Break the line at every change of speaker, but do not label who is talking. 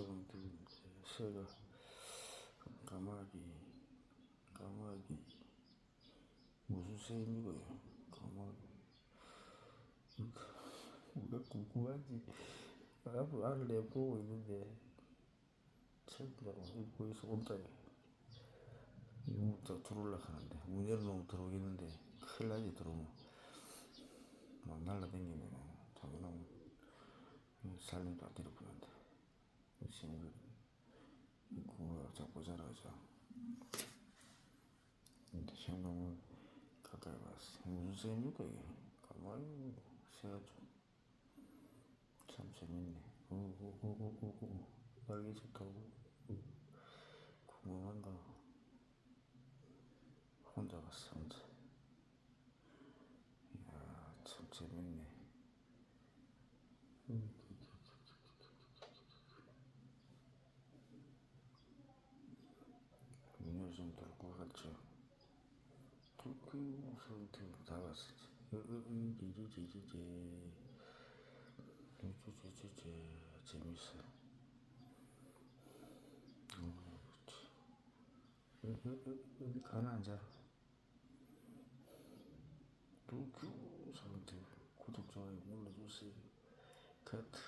세븐틴 새가 까마귀 까마귀. 무슨 새입니까요? 까마귀. 뭐가 궁금한지. 앞으로 알을 내보고 있는데. 책이라고 있어 온다니 이거부터 들어올라 하는데. 문 열어놓으면 들어오겠는데. 큰일 나지 들어오면. 막 날라다니네. 장난하면 살림도 안 데려보는데 지금 구가 자꾸 자라죠 근데 생각은 가까이 봤어 무슨 쌤입니까 이게? 가만히 새가 좀참 재밌네. 오오오오오 날개 좋다고. 궁금한가? 혼자 봤어 혼자. 이야 참 재밌네. 문 을좀 닫고 갔죠 그 선택 다 봤었지. 지지지지지 지지지지 재밌어 어디 가나 앉아. 그 선택 구독 좋아요 눌러주세요. 카트